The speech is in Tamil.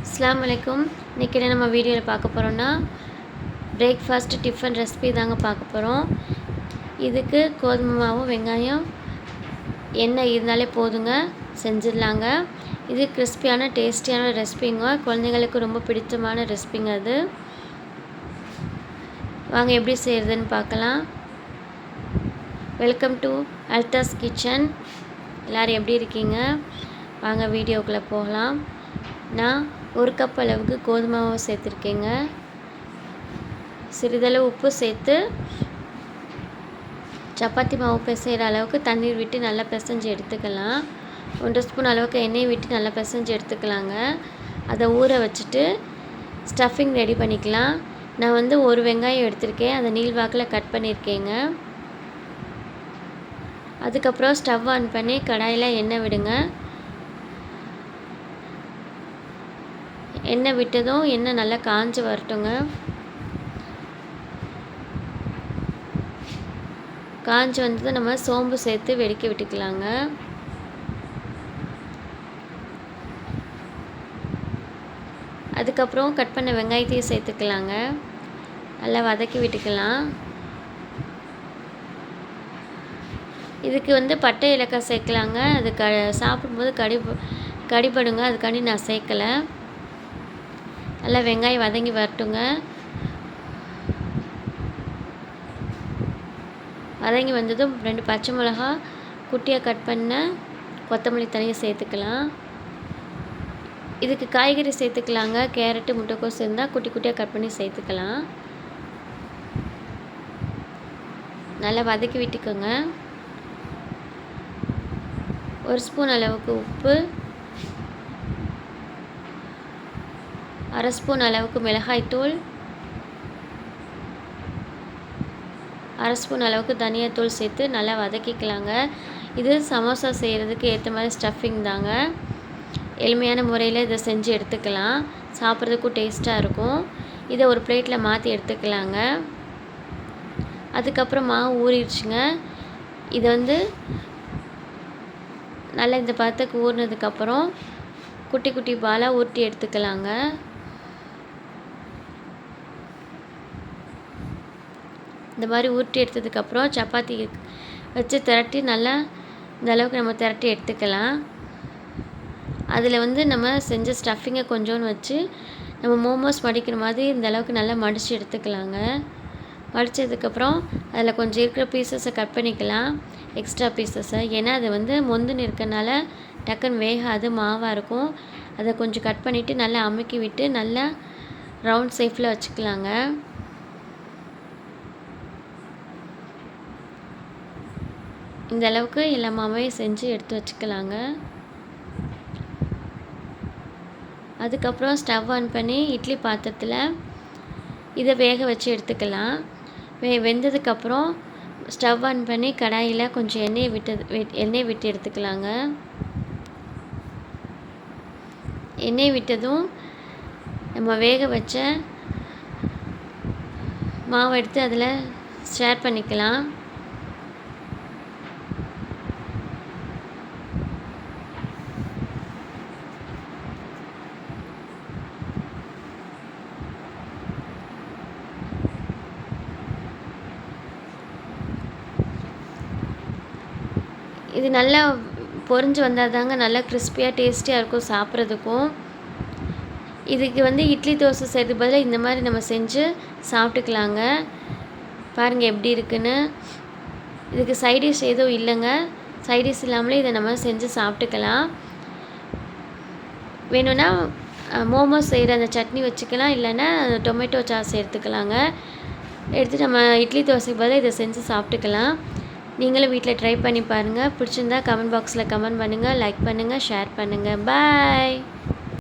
அஸ்லாம் வலைக்கும். இன்றைக்கி என்ன நம்ம வீடியோவில் பார்க்க போகிறோன்னா பிரேக்ஃபாஸ்ட் டிஃபன் ரெசிபி தாங்க பார்க்க போகிறோம் இதுக்கு கோதுமை மாவும் வெங்காயம் எண்ணெய் இருந்தாலே போதுங்க செஞ்சிடலாங்க. இது கிறிஸ்பியான டேஸ்டியான ரெசிபிங்க குழந்தைங்களுக்கு ரொம்ப பிடித்தமான ரெசிபிங்க அது. வாங்க எப்படி செய்கிறதுன்னு பார்க்கலாம். வெல்கம் டு அல்தாஸ் கிச்சன் எல்லோரும் எப்படி இருக்கீங்க? வாங்க வீடியோக்குள்ளே போகலாம். நான் ஒரு கப் அளவுக்கு கோதுமை மாவு சேர்த்துருக்கேங்க. சிறிதளவு உப்பு சேர்த்து சப்பாத்தி மாவு பிசைகிற அளவுக்கு தண்ணீர் விட்டு நல்லா பிசைஞ்சு எடுத்துக்கலாம். ஒன்றரை ஸ்பூன் அளவுக்கு எண்ணெய் விட்டு நல்லா பிசைஞ்சு எடுத்துக்கலாங்க. அதை ஊற வச்சுட்டு ஸ்டஃபிங் ரெடி பண்ணிக்கலாம். நான் வந்து ஒரு வெங்காயம் எடுத்திருக்கேன். அதை நீள்வாக்கில் கட் பண்ணியிருக்கேங்க. அதுக்கப்புறம் ஸ்டவ் ஆன் பண்ணி கடாயில் எண்ணெய் விடுங்க. எண்ணெய் விட்டதும் எண்ணெய் நல்லா காஞ்சி வரட்டுங்க. காஞ்சி வந்ததும் நம்ம சோம்பு சேர்த்து வெடிக்க விட்டுக்கலாங்க. அதுக்கப்புறம் கட் பண்ண வெங்காயத்தையும் சேர்த்துக்கலாங்க. நல்லா வதக்கி விட்டுக்கலாம். இதுக்கு வந்து பட்டை இலக்காய் சேர்க்கலாங்க. அது க சாப்பிடும்போது கடி கடிபடுங்க. அதுக்காண்டி நான் சேர்க்கலை. நல்லா வெங்காயம் வதங்கி வரட்டுங்க. வதங்கி வந்ததும் ரெண்டு பச்சை மிளகா குட்டியாக கட் பண்ண கொத்தமல்லி தனியாக சேர்த்துக்கலாம். இதுக்கு காய்கறி சேர்த்துக்கலாங்க. கேரட்டு முட்டைக்கோஸ் இருந்தால் குட்டி குட்டியாக கட் பண்ணி சேர்த்துக்கலாம். நல்லா வதக்கி விட்டுக்கோங்க. ஒரு ஸ்பூன் அளவுக்கு உப்பு. அரை ஸ்பூன் அளவுக்கு மிளகாய்த்தூள் அரை ஸ்பூன் அளவுக்கு தனியாத்தூள் சேர்த்து நல்லா வதக்கிக்கலாங்க. இது சமோசா செய்கிறதுக்கு ஏற்ற மாதிரி ஸ்டஃபிங் தாங்க. எளிமையான முறையில் இதை செஞ்சு எடுத்துக்கலாம். சாப்பிட்றதுக்கும் டேஸ்ட்டாக இருக்கும். இதை ஒரு பிளேட்டில் மாற்றி எடுத்துக்கலாங்க. அதுக்கப்புறம் மாவு ஊறிடுச்சுங்க. இதை வந்து நல்லா இந்த பதத்துக்கு ஊறினதுக்கப்புறம் குட்டி குட்டி பாலாக உருட்டி எடுத்துக்கலாங்க. இந்த மாதிரி உருட்டி எடுத்ததுக்கப்புறம் சப்பாத்தி வச்சு திரட்டி நல்லா இந்த அளவுக்கு நம்ம திரட்டி எடுத்துக்கலாம். அதில் வந்து நம்ம செஞ்ச ஸ்டஃபிங்கை கொஞ்சோன்னு வச்சு நம்ம மோமோஸ் மடிக்கிற மாதிரி இந்த அளவுக்கு நல்லா மடித்து எடுத்துக்கலாங்க. மடித்ததுக்கப்புறம் அதில் கொஞ்சம் இருக்கிற பீசஸை கட் பண்ணிக்கலாம். எக்ஸ்ட்ரா பீசஸை ஏன்னா அது வந்து மொந்துன்னு இருக்கனால டக்குன்னு வேகாது மாவாக இருக்கும். அதை கொஞ்சம் கட் பண்ணிவிட்டு நல்லா அமுக்கி விட்டு நல்லா ரவுண்ட் ஷேஃபில் வச்சுக்கலாங்க. இந்த அளவுக்கு எல்லா செஞ்சு எடுத்து வச்சுக்கலாங்க. அதுக்கப்புறம் ஸ்டவ் ஆன் பண்ணி இட்லி பாத்திரத்தில் இதை வேக வச்சு எடுத்துக்கலாம். வெ வெந்ததுக்கப்புறம் ஸ்டவ் ஆன் பண்ணி கடாயில் கொஞ்சம் எண்ணெயை விட்டு எண்ணெய் விட்டு எடுத்துக்கலாங்க. எண்ணெய் விட்டதும் நம்ம வேக வச்ச மாவு எடுத்து அதில் ஷேர் பண்ணிக்கலாம். இது நல்லா பொரிஞ்சு வந்தால் தாங்க நல்லா கிறிஸ்பியாக டேஸ்டியாக இருக்கும் சாப்பிட்றதுக்கும். இதுக்கு வந்து இட்லி தோசை செய்கிறது பதிலாக இந்த மாதிரி நம்ம செஞ்சு சாப்பிட்டுக்கலாங்க. பாருங்கள் எப்படி இருக்குன்னு. இதுக்கு சைடிஷ் எதுவும் இல்லைங்க. சைடிஷ் இல்லாமலே இதை நம்ம செஞ்சு சாப்பிட்டுக்கலாம். வேணும்னா மோமோஸ் செய்கிற அந்த சட்னி வச்சுக்கலாம். இல்லைன்னா டொமேட்டோ சாஸ் எடுத்துக்கலாங்க. எடுத்து நம்ம இட்லி தோசைக்கு பதிலாக இதை செஞ்சு சாப்பிட்டுக்கலாம். நீங்களும் வீட்டில் ட்ரை பண்ணி பாருங்கள் பிடிச்சிருந்தா கமெண்ட் பாக்ஸில் கமெண்ட் பண்ணுங்கள் லைக் பண்ணுங்கள் ஷேர் பண்ணுங்கள் பாய்